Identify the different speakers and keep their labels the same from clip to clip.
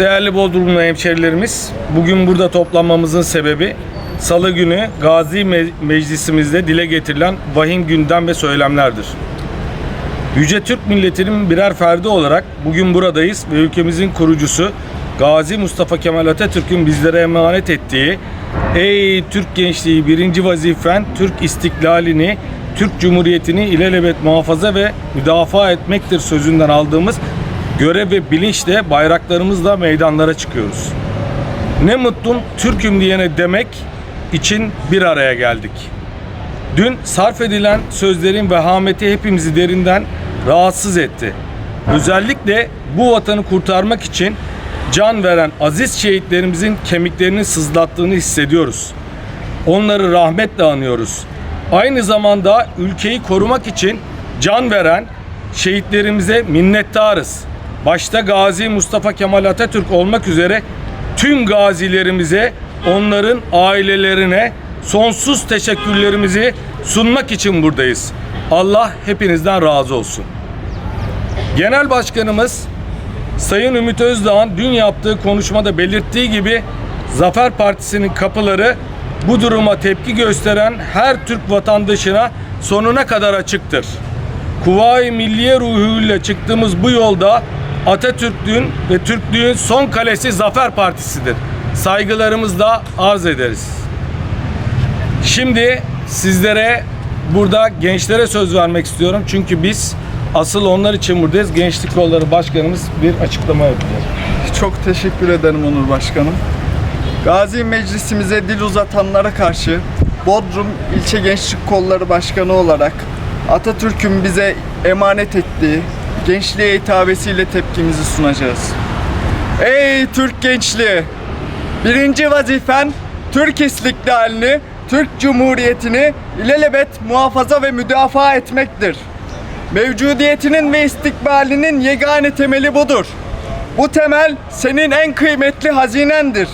Speaker 1: Değerli Bodrumlu hemşerilerimiz, bugün burada toplanmamızın sebebi Salı günü Gazi Me- Meclisimizde dile getirilen vahim gündem ve söylemlerdir. Yüce Türk milletinin birer ferdi olarak bugün buradayız ve ülkemizin kurucusu Gazi Mustafa Kemal Atatürk'ün bizlere emanet ettiği Ey Türk gençliği birinci vazifen Türk istiklalini, Türk Cumhuriyeti'ni ilelebet muhafaza ve müdafaa etmektir sözünden aldığımız görev ve bilinçle bayraklarımızla meydanlara çıkıyoruz. Ne mutlu Türk'üm diyene demek için bir araya geldik. Dün sarf edilen sözlerin vehameti hepimizi derinden rahatsız etti. Özellikle bu vatanı kurtarmak için can veren aziz şehitlerimizin kemiklerini sızlattığını hissediyoruz. Onları rahmetle anıyoruz. Aynı zamanda ülkeyi korumak için can veren şehitlerimize minnettarız. Başta Gazi Mustafa Kemal Atatürk olmak üzere tüm gazilerimize, onların ailelerine sonsuz teşekkürlerimizi sunmak için buradayız. Allah hepinizden razı olsun. Genel Başkanımız Sayın Ümit Özdağ'ın dün yaptığı konuşmada belirttiği gibi Zafer Partisi'nin kapıları bu duruma tepki gösteren her Türk vatandaşına sonuna kadar açıktır. Kuvayi Milliye ruhuyla çıktığımız bu yolda Atatürk'ün ve Türklüğün son kalesi Zafer Partisi'dir. Saygılarımızla arz ederiz. Şimdi sizlere burada gençlere söz vermek istiyorum. Çünkü biz asıl onlar için buradayız. Gençlik Kolları Başkanımız bir açıklama yapacak.
Speaker 2: Çok teşekkür ederim Onur Başkanım. Gazi Meclisimize dil uzatanlara karşı Bodrum İlçe Gençlik Kolları Başkanı olarak Atatürk'ün bize emanet ettiği gençliğe hitabesiyle tepkimizi sunacağız. Ey Türk gençliği! Birinci vazifen Türk istiklalini, Türk Cumhuriyeti'ni ilelebet muhafaza ve müdafaa etmektir. Mevcudiyetinin ve istikbalinin yegane temeli budur. Bu temel senin en kıymetli hazinendir.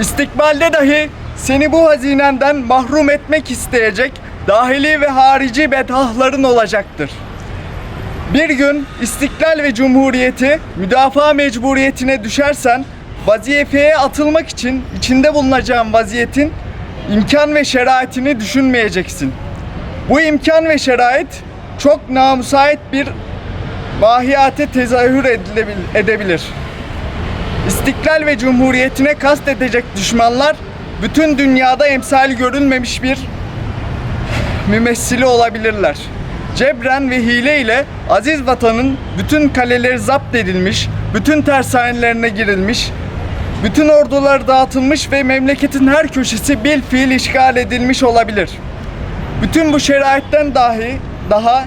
Speaker 2: İstikbalde dahi seni bu hazinenden mahrum etmek isteyecek dahili ve harici bedahların olacaktır. Bir gün istiklal ve cumhuriyeti müdafaa mecburiyetine düşersen vazifeye atılmak için içinde bulunacağın vaziyetin imkan ve şeraitini düşünmeyeceksin. Bu imkan ve şerait çok namusait bir mahiyate tezahür edebilir. İstiklal ve cumhuriyetine kast edecek düşmanlar bütün dünyada emsali görülmemiş bir mümessili olabilirler. Cebren ve hile ile aziz vatanın bütün kaleleri zapt edilmiş, bütün tersanelerine girilmiş, bütün ordular dağıtılmış ve memleketin her köşesi bil fiil işgal edilmiş olabilir. Bütün bu şeraitten dahi daha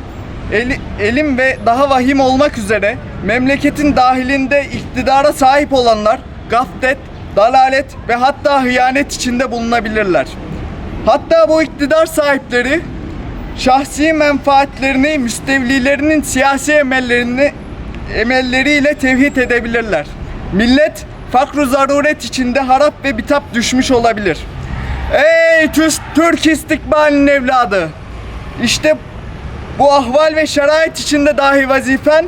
Speaker 2: eli- elim ve daha vahim olmak üzere memleketin dahilinde iktidara sahip olanlar gaflet, dalalet ve hatta hıyanet içinde bulunabilirler. Hatta bu iktidar sahipleri şahsi menfaatlerini müstevlilerinin siyasi emellerini emelleriyle tevhid edebilirler. Millet fakru zaruret içinde harap ve bitap düşmüş olabilir. Ey Türk, istikbalinin evladı! İşte bu ahval ve şerait içinde dahi vazifen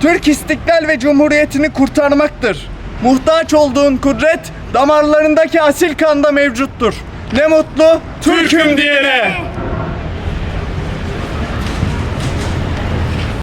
Speaker 2: Türk istiklal ve cumhuriyetini kurtarmaktır. Muhtaç olduğun kudret damarlarındaki asil kanda mevcuttur. Ne mutlu Türk'üm diyene.